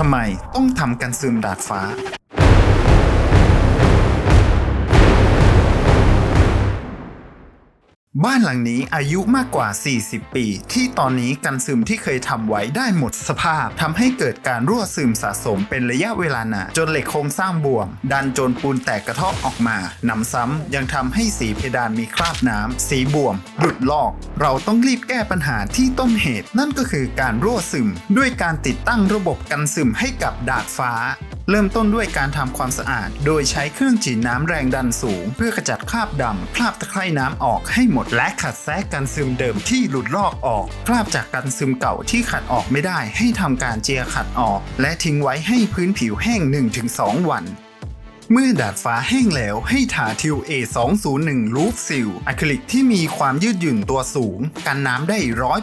ทำไมต้องทำกันซึมดาดฟ้า บ้านหลังนี้อายุมากกว่า 40 ปี ที่ตอนนี้กันซึมที่เคยทำไว้ได้หมดสภาพทำให้เกิดการรั่วซึมสะสมเป็นระยะเวลานานจนเหล็กโครงสร้างบวม ดันจนปูนแตกกระเทาะออกมาหนำซ้ำยังทำให้สีเพดานมีคราบน้ำสีบวมหลุดลอก เราต้องรีบแก้ปัญหาที่ต้นเหตุ นั่นก็คือการรั่วซึม ด้วยการติดตั้งระบบกันซึมให้กับดาดฟ้า เริ่มต้นด้วยการทำความสะอาด โดยใช้เครื่องฉีดน้ำแรงดันสูง เพื่อขจัดคราบดำคราบตะไคร่น้ำออกให้หมดและขัดแทรกกันซึมเดิมที่หลุดลอกออก คราบจากกันซึมเก่าที่ขัดออกไม่ได้ ให้ทำการเจียขัดออก และทิ้งไว้ให้พื้นผิวแห้ง 1-2 วัน เมื่อดาดฟ้าแห้งแล้วให้ทาทิว A201 รูฟซิลอะคริลิกที่มีความยืดหยุ่นตัวสูง กันน้ำได้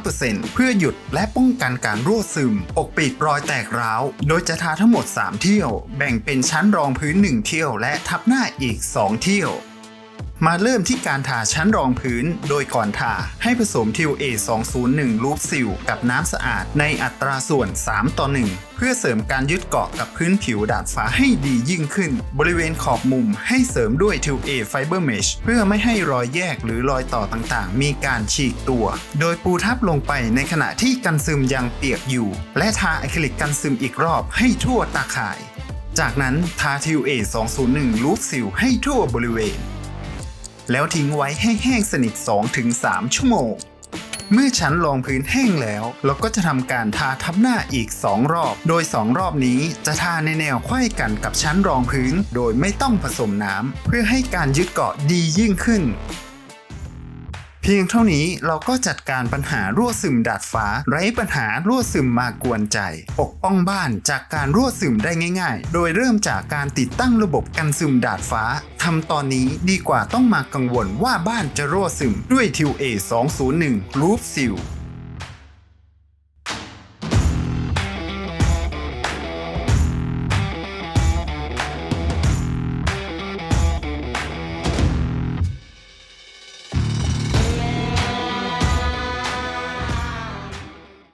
100%เพื่อหยุดและป้องกันการรั่วซึม ปกปิดรอยแตกร้าว โดยจะทาทั้งหมด 3 เที่ยว แบ่งเป็นชั้นรองพื้น 1 เที่ยว และทับหน้าอีก 2 เที่ยว มาเริ่มที่การทาชั้นรองพื้น โดยก่อนทาให้ผสมทิว A201 รูปซิลกับน้ำสะอาดในอัตราส่วน 3 ต่อ 1 เพื่อเสริมการยึดเกาะกับพื้นผิวดาดฟ้าให้ดียิ่งขึ้น บริเวณขอบมุมให้เสริมด้วยทิว A Fiber Mesh เพื่อไม่ให้รอยแยกหรือรอยต่อต่างๆ มีการฉีกตัว โดยปูทับลงไปในขณะที่กันซึมยังเปียกอยู่ และทาอะคริลิกกันซึมอีกรอบให้ทั่วตาข่าย จากนั้นทาทิว A201 รูปซิลให้ทั่วบริเวณ แล้วทิ้งไว้ให้แห้งสนิท 2-3 ชั่วโมง เมื่อชั้นรองพื้นแห้งแล้ว เราก็จะทำการทาทับหน้าอีก 2 รอบ โดย 2 รอบนี้จะทาในแนวไขว้กันกับชั้นรองพื้น โดยไม่ต้องผสมน้ำเพื่อให้การยึดเกาะดียิ่งขึ้น เพียงเท่านี้เราก็จัดการปัญหารั่วซึมดาดฟ้า ไร้ปัญหารั่วซึมมากวนใจ ปกป้องบ้านจากการรั่วซึมได้ง่าย ๆ โดยเริ่มจากการติดตั้งระบบกันซึมดาดฟ้าทำตอนนี้ดีกว่าต้องมากังวลว่าบ้านจะรั่วซึมด้วยทิว A201 รูฟซิล